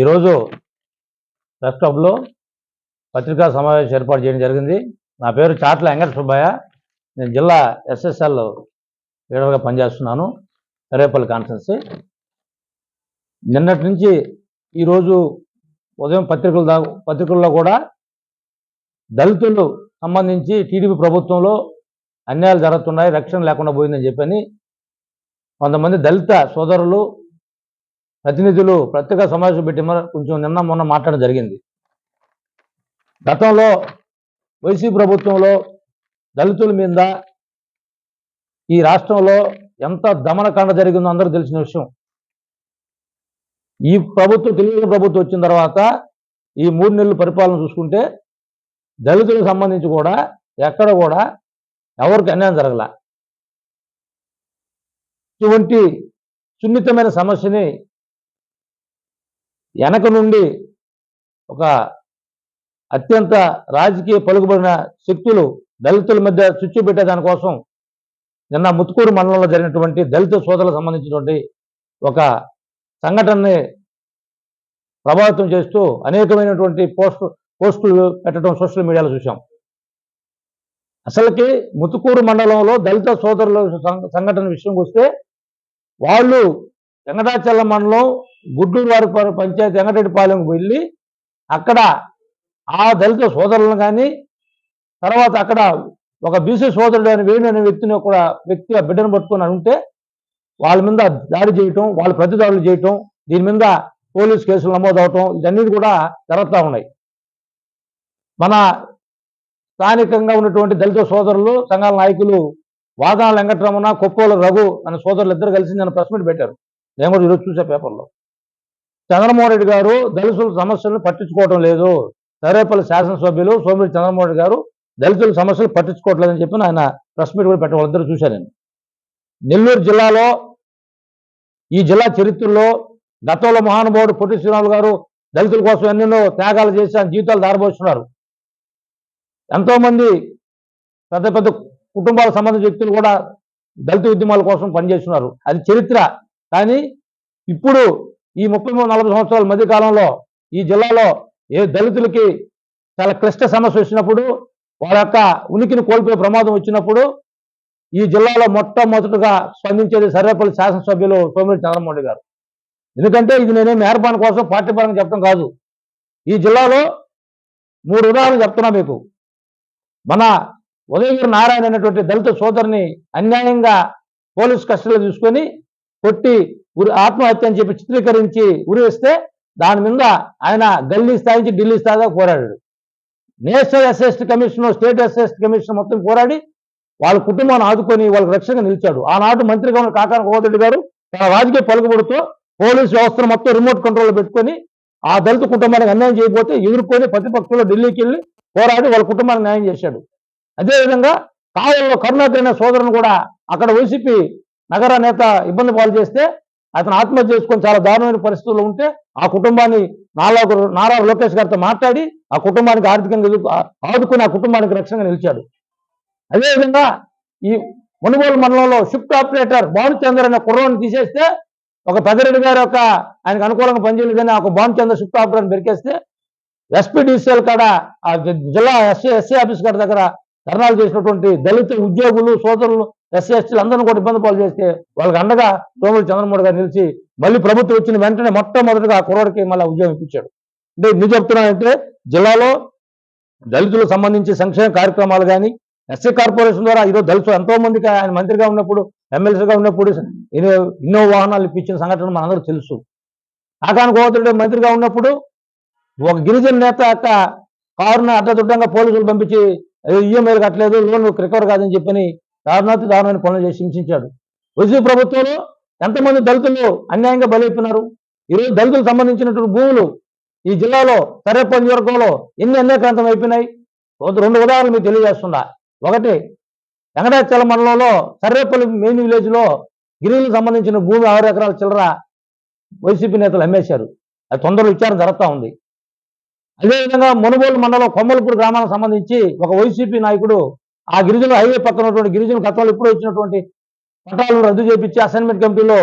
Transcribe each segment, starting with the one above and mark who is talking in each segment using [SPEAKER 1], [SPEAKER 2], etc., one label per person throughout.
[SPEAKER 1] ఈరోజు ప్రెస్ క్లబ్లో పత్రికా సమావేశం ఏర్పాటు చేయడం జరిగింది నా పేరు చాట్ల వెంకట సుబ్బయ్య నేను జిల్లా ఎస్ఎస్ఎల్ లీడర్గా పనిచేస్తున్నాను రేపల్లి కాన్ఫరెన్స్ నిన్నటి నుంచి ఈరోజు ఉదయం పత్రికల దా పత్రికల్లో కూడా దళితులు సంబంధించి టీడీపీ ప్రభుత్వంలో అన్యాయాలు జరుగుతున్నాయి రక్షణ లేకుండా పోయిందని చెప్పని కొంతమంది దళిత సోదరులు ప్రతినిధులు ప్రత్యేక సమావేశం పెట్టి కొంచెం నిన్న మొన్న మాట్లాడడం జరిగింది గతంలో వైసీపీ ప్రభుత్వంలో దళితుల మీద ఈ రాష్ట్రంలో ఎంత దమనకాండ జరిగిందో అందరూ తెలిసిన విషయం ఈ ప్రభుత్వం తెలుగుదేశం ప్రభుత్వం వచ్చిన తర్వాత ఈ మూడు నెలలు పరిపాలన చూసుకుంటే దళితులకు సంబంధించి కూడా ఎక్కడ కూడా ఎవరికి అన్యాయం జరగల ఇటువంటి సున్నితమైన సమస్యని వెనక నుండి ఒక అత్యంత రాజకీయ పలుకుబడిన శక్తులు దళితుల మధ్య చుచ్చు పెట్టే దానికోసం నిన్న ముత్తుకూరు మండలంలో జరిగినటువంటి దళిత సోదరులకు సంబంధించినటువంటి ఒక సంఘటనని ప్రభావితం చేస్తూ అనేకమైనటువంటి పోస్ట్ పోస్టులు పెట్టడం సోషల్ మీడియాలో చూసాం అసలుకి ముతుకూరు మండలంలో దళిత సోదరుల సంఘటన విషయంకి వస్తే వాళ్ళు వెంకటాచల మండలం గుడ్డూరు వారి పంచాయతీ వెంకటరెడ్డిపాలెంకు వెళ్ళి అక్కడ ఆ దళిత సోదరులను కానీ తర్వాత అక్కడ ఒక బీసీ సోదరుడు అని వేణు అనే వ్యక్తిని కూడా వ్యక్తిగా బిడ్డను పట్టుకుని ఉంటే వాళ్ళ మీద దాడి చేయటం వాళ్ళు ప్రతిదాడులు చేయటం దీని మీద పోలీసు కేసులు నమోదు అవటం ఇవన్నీ కూడా జరుగుతూ ఉన్నాయి మన స్థానికంగా ఉన్నటువంటి దళిత సోదరులు సంఘాల నాయకులు వాదన వెంకటరమణ కొప్పోల రఘు అనే సోదరులు ఇద్దరు కలిసి నన్ను ప్రెస్ మీట్ పెట్టారు నేను కూడా ఈరోజు చూసా పేపర్లో చంద్రమోహన్ రెడ్డి గారు దళితుల సమస్యలను పట్టించుకోవడం లేదు సర్వేపల్లి శాసనసభ్యులు సోమిరెడ్డి చంద్రమోహన్ రెడ్డి గారు దళితుల సమస్యలు పట్టించుకోవట్లేదని చెప్పి ఆయన ప్రెస్ మీట్ కూడా పెట్టడం వాళ్ళందరూ చూశాను నేను నెల్లూరు జిల్లాలో ఈ జిల్లా చరిత్రలో గతంలో మహానుభావుడు పొట్టి శ్రీరాములు గారు దళితుల కోసం ఎన్నెన్నో త్యాగాలు చేసి ఆయన జీవితాలు దారబోస్తున్నారు ఎంతోమంది పెద్ద పెద్ద కుటుంబాలకు సంబంధించిన వ్యక్తులు కూడా దళిత ఉద్యమాల కోసం పనిచేస్తున్నారు అది చరిత్ర కానీ ఇప్పుడు ఈ ముప్పై మూడు నలభై సంవత్సరాల మధ్య కాలంలో ఈ జిల్లాలో ఏ దళితులకి చాలా క్లిష్ట సమస్య వచ్చినప్పుడు వాళ్ళ యొక్క ఉనికిని కోల్పోయే ప్రమాదం వచ్చినప్పుడు ఈ జిల్లాలో మొట్టమొదటిగా స్పందించేది సర్వేపల్లి శాసనసభ్యులు సోమిరెడ్డి చంద్రమౌళి గారు ఎందుకంటే ఇది నేనేమి ఏర్పాటు కోసం పార్టీ పరంగా చెప్పడం కాదు ఈ జిల్లాలో మూడు ఉదాహరణలు చెప్తున్నా మీకు మన ఉదయగిరి నారాయణ అనేటువంటి దళిత సోదరిని అన్యాయంగా పోలీస్ కస్టడీలో తీసుకొని కొట్టి ఉరి ఆత్మహత్య అని చెప్పి చిత్రీకరించి ఉరివేస్తే దాని మీద ఆయన గల్లీ స్థాయి నుంచి ఢిల్లీ స్థాయిగా పోరాడాడు national assist commission state assist commission మొత్తం పోరాడి వాళ్ళ కుటుంబాన్ని ఆదుకొని వాళ్ళకి రక్షణగా నిలిచాడు ఆనాడు మంత్రిగా ఉన్న కాకాన కోదరెడ్డి గారు తన రాజకీయ పలుకుబడుతూ పోలీసు వ్యవస్థను మొత్తం రిమోట్ కంట్రోల్ పెట్టుకొని ఆ దళిత కుటుంబానికి అన్యాయం చేయబోతే ఎదుర్కొని ప్రతిపక్షంలో ఢిల్లీకి వెళ్ళి పోరాడి వాళ్ళ కుటుంబానికి న్యాయం చేశాడు అదేవిధంగా కావల్లో కరుణాకరణ సోదరుని కూడా అక్కడ వైసీపీ నగర నేత ఇబ్బంది పాలు చేస్తే అతను ఆత్మహత్య చేసుకొని చాలా దారుణమైన పరిస్థితుల్లో ఉంటే ఆ కుటుంబాన్ని నారా నారా లోకేష్ గారితో మాట్లాడి ఆ కుటుంబానికి ఆర్థికంగా ఆదుకుని ఆ కుటుంబానికి రక్షణగా నిలిచాడు అదేవిధంగా ఈ మునుగోలు మండలంలో షిఫ్ట్ ఆపరేటర్ భానుచంద్ర అనే కుర్రవాన్ని తీసేస్తే ఒక పెదరెడ్డి గారు ఒక ఆయనకు అనుకూలంగా పనిచేయలేదు కానీ ఒక భానుచంద్ర షిఫ్ట్ ఆపరేటర్ పెరికేస్తే డిసిఎల్ కాడ జిల్లా ఎస్ఏ ఎస్సీ ఆఫీస్ గారి దగ్గర ధర్నాలు చేసినటువంటి దళిత ఉద్యోగులు సోదరులు ఎస్సీ ఎస్టీలు కూడా ఇబ్బంది పాలు చేస్తే వాళ్ళకి అండగా సోములు చంద్రమోహన్ గారు నిలిచి మళ్ళీ ప్రభుత్వం వచ్చిన వెంటనే మొట్టమొదటిగా ఆ మళ్ళీ ఉద్యోగం ఇప్పించాడు అంటే ఎందుకు చెప్తున్నానంటే జిల్లాలో దళితులకు సంబంధించి సంక్షేమ కార్యక్రమాలు కానీ ఎస్సీ కార్పొరేషన్ ద్వారా ఈరోజు దళితులు ఎంతో మందికి ఆయన మంత్రిగా ఉన్నప్పుడు ఎమ్మెల్సీగా ఉన్నప్పుడు ఎన్నో వాహనాలు ఇప్పించిన సంఘటన మనందరూ తెలుసు ఆకాన్ గోవర్ధుడు మంత్రిగా ఉన్నప్పుడు ఒక గిరిజన నేత యొక్క కారును అడ్డదుడ్డంగా పోలీసులు పంపించి ఈఎంఐలు కట్టలేదు లోన్ రికవర్ కాదని చెప్పని దారుణాతి దారుణమైన పనులు చేసి హింసించాడు వైసీపీ ప్రభుత్వంలో ఎంతమంది దళితులు అన్యాయంగా బలైపోయినారు ఈరోజు దళితులకు సంబంధించినటువంటి భూములు ఈ జిల్లాలో సరేపల్లి నియోజకవర్గంలో ఎన్ని అన్యాక్రాంతం అయిపోయినాయి రెండు ఉదాహరణలు మీకు తెలియజేస్తున్నా ఒకటి వెంకటాచల మండలంలో సర్రేపల్లి మెయిన్ విలేజ్లో గిరిజనులకు సంబంధించిన భూమి ఆరు ఎకరాల చిల్లర వైసీపీ నేతలు అమ్మేశారు అది తొందరలో విచారణ జరుగుతూ ఉంది అదేవిధంగా మునుగోలు మండలం కొమ్మలపూడి గ్రామానికి సంబంధించి ఒక వైసీపీ నాయకుడు ఆ గిరిజన హైవే పక్కన ఉన్నటువంటి గిరిజన కథలు ఇప్పుడు వచ్చినటువంటి పట్టాలను రద్దు చేపించి అసైన్మెంట్ కమిటీలో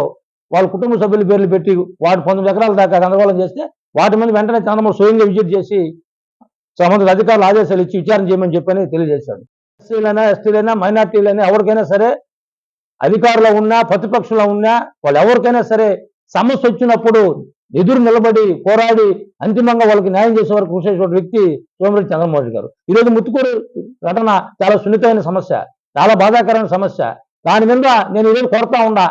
[SPEAKER 1] వాళ్ళ కుటుంబ సభ్యుల పేర్లు పెట్టి వాటి పంతొమ్మిది ఎకరాల దాకా గందరగోళం చేస్తే వాటి మీద వెంటనే చంద్రబాబు స్వయంగా విజిట్ చేసి సంబంధిత అధికారులు ఆదేశాలు ఇచ్చి విచారణ చేయమని చెప్పని తెలియజేశాడు ఎస్సీలైనా ఎస్టీలైనా మైనార్టీలైనా ఎవరికైనా సరే అధికారులు ఉన్నా ప్రతిపక్షంలో ఉన్నా వాళ్ళు ఎవరికైనా సరే సమస్య వచ్చినప్పుడు ఎదురు నిలబడి పోరాడి అంతిమంగా వాళ్ళకి న్యాయం చేసే వరకు కృషి చేసిన వ్యక్తి సోమిరెడ్డి చంద్రమోహన్ గారు ఈరోజు ముత్తుకూరు ఘటన చాలా సున్నితమైన సమస్య చాలా బాధాకరమైన సమస్య దాని మీద నేను ఈరోజు కొడతా ఉన్నా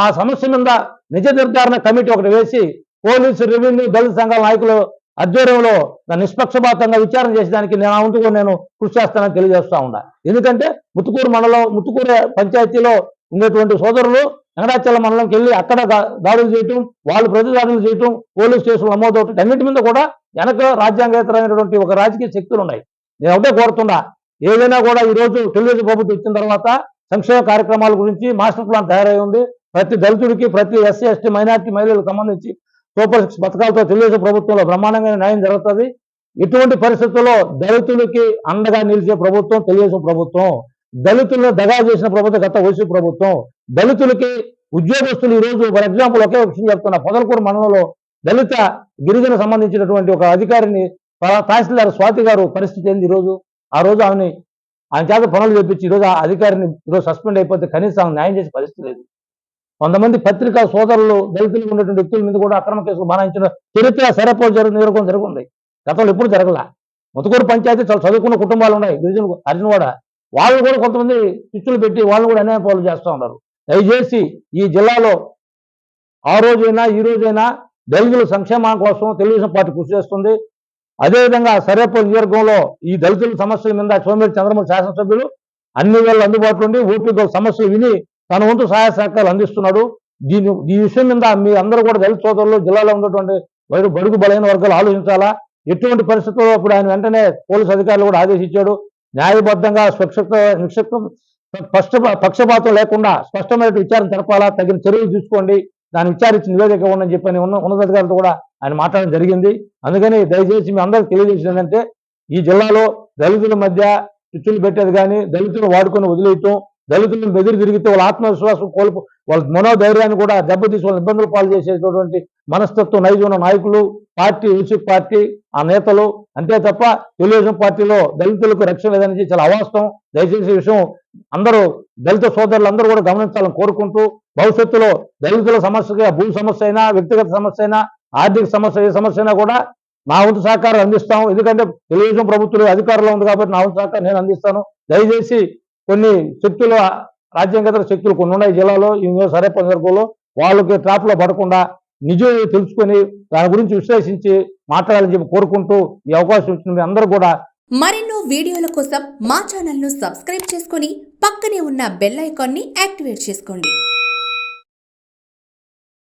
[SPEAKER 1] ఆ సమస్య మీద నిజ నిర్ధారణ కమిటీ ఒకటి వేసి పోలీసు రెవెన్యూ దళిత సంఘాల నాయకులు ఆధ్వర్యంలో నిష్పక్షపాతంగా విచారణ చేసేదానికి నేను ఉంటుకో నేను కృషి చేస్తానని తెలియజేస్తా ఉన్నా ఎందుకంటే ముత్తుకూరు మండలం ముత్తుకూరు పంచాయతీలో ఉండేటువంటి సోదరులు వెంకటాచల మండలంకి వెళ్ళి అక్కడ దాడులు చేయటం వాళ్ళు ప్రతి దాడులు చేయటం పోలీస్ స్టేషన్లు నమోదు అవటం అన్నిటి మీద కూడా వెనక రాజ్యాంగేతరమైనటువంటి ఒక రాజకీయ శక్తులు ఉన్నాయి నేను ఒకటే కోరుతున్నా ఏదైనా కూడా ఈ రోజు తెలుగుదేశం ప్రభుత్వం వచ్చిన తర్వాత సంక్షేమ కార్యక్రమాల గురించి మాస్టర్ ప్లాన్ తయారై ఉంది ప్రతి దళితుడికి ప్రతి ఎస్సీ ఎస్టీ మైనార్టీ మహిళలకు సంబంధించి సూపర్ సిక్స్ పథకాలతో తెలుగుదేశం ప్రభుత్వంలో బ్రహ్మాండంగా న్యాయం జరుగుతుంది ఇటువంటి పరిస్థితుల్లో దళితులకి అండగా నిలిచే ప్రభుత్వం తెలుగుదేశం ప్రభుత్వం దళితులను దగా చేసిన ప్రభుత్వం గత వైసీపీ ప్రభుత్వం దళితులకి ఉద్యోగస్తులు ఈ రోజు ఫర్ ఎగ్జాంపుల్ ఒకే విషయం చెప్తున్న పొదలకూరు మండలంలో దళిత గిరిజన సంబంధించినటువంటి ఒక అధికారిని తహసీల్దార్ స్వాతి గారు పరిస్థితి ఏంది ఈరోజు ఆ రోజు ఆమెని ఆయన చేత పనులు చేపించి ఈరోజు ఆ అధికారిని ఈరోజు సస్పెండ్ అయిపోతే కనీసం ఆమె న్యాయం చేసే పరిస్థితి లేదు కొంతమంది పత్రికా సోదరులు దళితులు ఉన్నటువంటి వ్యక్తుల మీద కూడా అక్రమ కేసులు బనాయించిన చరిత్ర సరపో జరుగు జరుగుతుంది గతంలో ఎప్పుడు జరగల ముతుకూరు పంచాయతీ చాలా చదువుకున్న కుటుంబాలు ఉన్నాయి గిరిజన అర్జున్ కూడా వాళ్ళు కూడా కొంతమంది చిచ్చులు పెట్టి వాళ్ళు కూడా అన్యాయ పాలు చేస్తూ ఉన్నారు దయచేసి ఈ జిల్లాలో ఆ రోజైనా ఈ రోజైనా దళితుల సంక్షేమం కోసం తెలుగుదేశం పార్టీ కృషి చేస్తుంది అదేవిధంగా సరేపల్లి నియోజకవర్గంలో ఈ దళితుల సమస్యల మీద సోమేరు చంద్రమూర్తి శాసనసభ్యులు అన్ని వేళ అందుబాటులో ఉండి ఊపిరితో సమస్యలు విని తన వంతు సహాయ సహకారాలు అందిస్తున్నాడు దీని ఈ విషయం మీద మీ అందరూ కూడా దళిత సోదరులు జిల్లాలో ఉన్నటువంటి బడుగు బలైన వర్గాలు ఆలోచించాలా ఎటువంటి పరిస్థితుల్లో ఇప్పుడు ఆయన వెంటనే పోలీసు అధికారులు కూడా ఆదేశించాడు న్యాయబద్ధంగా స్పష్ట పక్షపాతం లేకుండా స్పష్టమైన విచారణ జరపాలా తగిన చర్యలు చూసుకోండి దాన్ని విచారించి నివేదిక ఇవ్వండి చెప్పని ఉన్న ఉన్నతాధికారులతో కూడా ఆయన మాట్లాడడం జరిగింది అందుకని దయచేసి మీ అందరికీ తెలియజేసిన ఏంటంటే ఈ జిల్లాలో దళితుల మధ్య చుచ్చులు పెట్టేది కానీ దళితులు వాడుకొని వదిలేయటం దళితులను బెదిరి తిరిగితే వాళ్ళ ఆత్మవిశ్వాసం కోల్పో వాళ్ళ మనోధైర్యాన్ని కూడా దెబ్బతీసి వాళ్ళ ఇబ్బందులు పాలు చేసేటటువంటి మనస్తత్వం నైజున్న నాయకులు పార్టీ ఉచి పార్టీ ఆ నేతలు అంతే తప్ప తెలుగుదేశం పార్టీలో దళితులకు రక్షణ లేదని చాలా అవాస్తవం దయచేసి విషయం అందరూ దళిత సోదరులు కూడా గమనించాలని కోరుకుంటూ భవిష్యత్తులో దళితుల సమస్యగా భూ సమస్య అయినా వ్యక్తిగత సమస్య అయినా ఆర్థిక సమస్య ఏ సమస్య అయినా కూడా నా వంతు సహకారం అందిస్తాం ఎందుకంటే తెలుగుదేశం ప్రభుత్వం అధికారంలో ఉంది కాబట్టి నా వంతు సహకారం నేను అందిస్తాను దయచేసి కొన్ని శక్తులు రాజ్యాంగత శక్తులు కొన్ని ఉన్నాయి జిల్లాలో సరే సందర్భంలో వాళ్ళకి ట్రాప్లో పడకుండా నిజం తెలుసుకొని దాని గురించి విశ్లేషించి మాట్లాడాలని చెప్పి కోరుకుంటూ ఈ అవకాశం ఇచ్చిన అందరూ కూడా మరెన్నో వీడియోల కోసం మా ను సబ్స్క్రైబ్ చేసుకుని పక్కనే ఉన్న బెల్ ని యాక్టివేట్ చేసుకోండి